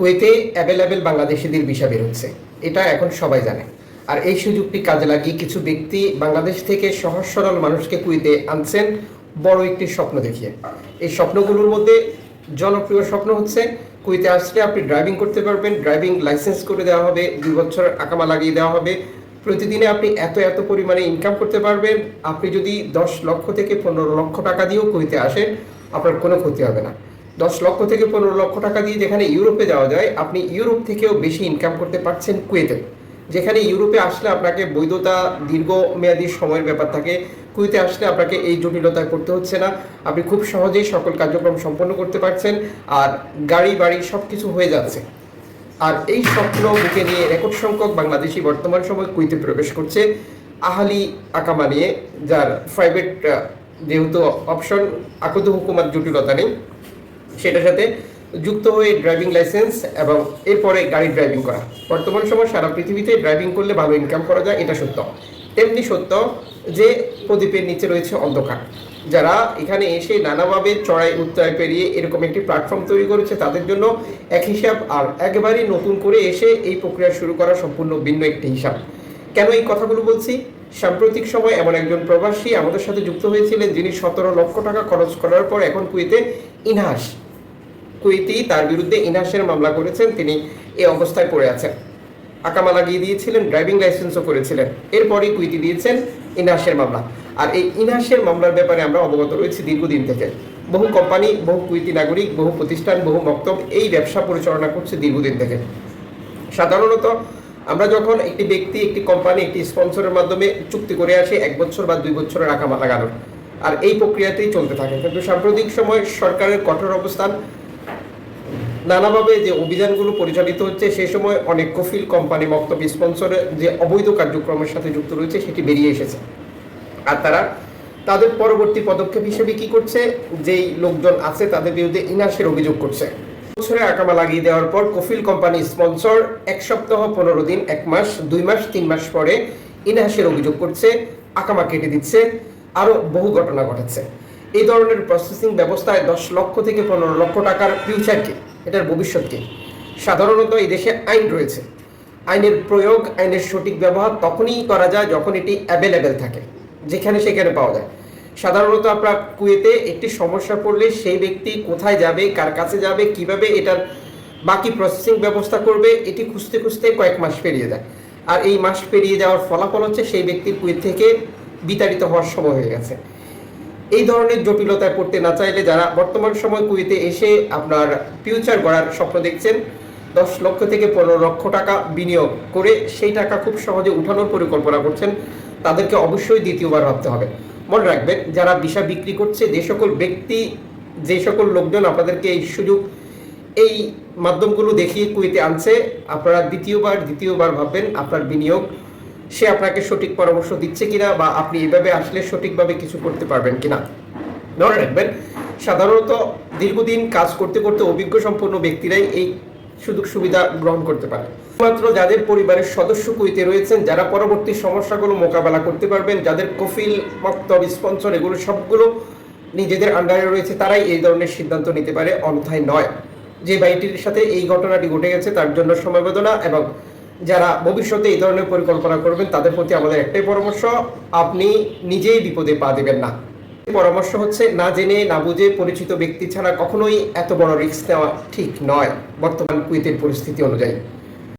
কুয়েতে অ্যাভেলেবেল বাংলাদেশিদের ভিসা বেরোচ্ছে। এটা এখন সবাই জানে। আর এই সুযোগটি কাজে লাগিয়ে কিছু ব্যক্তি বাংলাদেশ থেকে সহজ সরল মানুষকে কুয়েতে আনছেন বড় একটি স্বপ্ন দেখিয়ে। এই স্বপ্নগুলোর মধ্যে জনপ্রিয় স্বপ্ন হচ্ছে, কুয়েতে আসলে আপনি ড্রাইভিং করতে পারবেন ড্রাইভিং লাইসেন্স করে দেওয়া হবে, দুই বছর আকামা লাগিয়ে দেওয়া হবে। প্রতিদিনে আপনি এত এত পরিমাণে ইনকাম করতে পারবেন। আপনি যদি দশ লক্ষ থেকে পনেরো লক্ষ টাকা দিয়েও কুয়েতে আসেন, আপনার কোনো ক্ষতি হবে না। দশ লক্ষ থেকে পনেরো লক্ষ টাকা দিয়ে যেখানে ইউরোপে যাওয়া যায়, আপনি ইউরোপ থেকেও বেশি ইনকাম করতে পারছেন কুয়েতে। যেখানে ইউরোপে আসলে আপনাকে বৈধতা, দীর্ঘমেয়াদী সময়ের ব্যাপার থাকে। কুয়েতে আসলে আপনাকে এই জটিলতায় পড়তে হচ্ছে না। আপনি খুব সহজেই সকল কার্যক্রম সম্পন্ন করতে পারছেন আর গাড়ি, বাড়ি সব কিছু হয়ে যাচ্ছে। আর এই স্বপ্ন বুকে নিয়ে রেকর্ড সংখ্যক বাংলাদেশি বর্তমান সময় কুইতে প্রবেশ করছে আহালি আকামা নিয়ে, যার প্রাইভেট যেহেতু অপশন আকদ হুকুমার জটিলতা নেই। সেটার সাথে যুক্ত হয়ে ড্রাইভিং লাইসেন্স এবং এরপরে গাড়ি ড্রাইভিং করা। বর্তমান সময় সারা পৃথিবীতে ড্রাইভিং করলে ভালো ইনকাম করা যায়, এটা সত্য। তেমনি সত্য যে প্রদীপের নিচে রয়েছে অন্ধকার। যারা এখানে এসে নানাভাবে চড়াই, উত্তরায় পেরিয়ে এরকম একটি প্ল্যাটফর্ম তৈরি করেছে, তাদের জন্য এক হিসাব আর একেবারেই নতুন করে এসে এই প্রক্রিয়া শুরু করা সম্পূর্ণ ভিন্ন একটি হিসাব। কেন এই কথাগুলো বলছি? সাম্প্রতিক সময় এমন একজন প্রবাসী আমাদের সাথে যুক্ত হয়েছিলেন, যিনি সতেরো লক্ষ টাকা খরচ করার পর এখন কুয়েতে ইনহাস কুয়েতি তার বিরুদ্ধে ইনহাসের মামলা করেছেন, তিনি এই অবস্থায় পড়ে আছেন। আকামা লাগিয়ে দিয়েছিলেন, ড্রাইভিং লাইসেন্সও করেছিলেন। এরপরই কুইতি দিয়েছেন ইনহাসের মামলা। আর এই ইনহাসের মামলার ব্যাপারে আমরা অবগত রয়েছি দীর্ঘদিন থেকে। বহু কোম্পানি, বহু কুইতি নাগরিক, বহু প্রতিষ্ঠান, বহু মক্তব এই ব্যবসা পরিচালনা করছে দীর্ঘদিন থেকে। সাধারণত আমরা যখন একটি ব্যক্তি, একটি কোম্পানি, একটি স্পন্সরের মাধ্যমে চুক্তি করে আসে, এক বছর বা দুই বছরের আকামা লাগানোর। আর এই প্রক্রিয়াতেই চলতে থাকে। কিন্তু সাম্প্রতিক সময় সরকারের কঠোর অবস্থান নানাভাবে যে অভিযানগুলো পরিচালিত হচ্ছে, সে সময় অনেক কফিল কোম্পানি বক্তব্য স্পন্সরের যে অবৈধ কার্যক্রমের সাথে যুক্ত রয়েছে, সেটি বেরিয়ে এসেছে। আর তারা তাদের পরবর্তী পদক্ষেপ হিসেবে কি করছে? যেই লোকজন আছে, তাদের বিরুদ্ধে ইনাসের অভিযোগ করছে। বছরে আকামা লাগিয়ে দেওয়ার পর কফিল কোম্পানি স্পন্সর এক সপ্তাহ, পনেরো দিন, এক মাস, দুই মাস, তিন মাস পরে ইনহাসের অভিযোগ করছে, আকামা কেটে দিচ্ছে, আরও বহু ঘটনা ঘটাচ্ছে এই ধরনের প্রসেসিং ব্যবস্থায় দশ লক্ষ থেকে পনেরো লক্ষ টাকার ফিউচার কি এটার ভবিষ্যৎ কি? সাধারণত এই দেশে আইন রয়েছে। আইনের প্রয়োগ, আইনের সঠিক ব্যবহার তখনই করা যায় যখন এটি অ্যাভেলেবেল থাকে, যেখানে সেখানে পাওয়া যায়। সাধারণত আপনার কুয়েতে একটি সমস্যা পড়লে সেই ব্যক্তি কোথায় যাবে, কার কাছে যাবে, কীভাবে এটার বাকি প্রসেসিং ব্যবস্থা করবে, এটি খুঁজতে খুঁজতে কয়েক মাস পেরিয়ে যায়। আর এই মাস পেরিয়ে যাওয়ার ফলাফল হচ্ছে সেই ব্যক্তির কুয়েত থেকে বিতাড়িত হওয়ার সময় হয়ে গেছে। এই ধরনের জটিলতায় পড়তে না চাইলে যারা বর্তমান সময় কুয়েতে এসে আপনার ফিউচার গড়ার স্বপ্ন দেখছেন, দশ লক্ষ থেকে পনেরো লক্ষ টাকা বিনিয়োগ করে সেই টাকা খুব সহজে উঠানোর পরিকল্পনা করছেন, তাদেরকে অবশ্যই দ্বিতীয়বার ভাবতে হবে। মনে রাখবেন, যারা ভিসা বিক্রি করছে, যে সকল ব্যক্তি, যে সকল লোকজন আপনাদেরকে এই সুযোগ, এই মাধ্যমগুলো দেখিয়ে কুয়েতে আনছে, আপনারা দ্বিতীয়বার দ্বিতীয়বার ভাববেন আপনার বিনিয়োগ। সে আপনাকে সঠিক পরামর্শ দিচ্ছে কিনা বা আপনি এভাবে আসলে সঠিকভাবে কিছু করতে পারবেন কিনা? মনে রাখবেন, সাধারণত দীর্ঘদিন কাজ করতে করতে অভিজ্ঞ সম্পন্ন ব্যক্তিরাই এই সুযোগ সুবিধা গ্রহণ করতে পারে। শুধুমাত্র যাদের পরিবারের সদস্য কুইতে রয়েছেন, যারা পরবর্তী সমস্যাগুলো মোকাবেলা করতে পারবেন, যাদের কফিল, মক্তব, স্পন্সর এগুলো সবগুলো নিজেদের আন্ডারে রয়েছে, তারাই এই ধরনের সিদ্ধান্ত নিতে পারে অন্যথায় নয়। যে বাড়িটির সাথে এই ঘটনাটি ঘটে গেছে, তার জন্য সমবেদনা এবং যারা ভবিষ্যতে এই ধরনের পরিকল্পনা করবেন, তাদের প্রতি আমাদের একটাই পরামর্শ, আপনি নিজেই বিপদে পা দেবেন না। পরামর্শ হচ্ছে, না জেনে, না বুঝে পরিচিত ব্যক্তি ছাড়া কখনোই এত বড় রিস্ক নেওয়া ঠিক নয়। বর্তমান কুইতের পরিস্থিতি অনুযায়ী।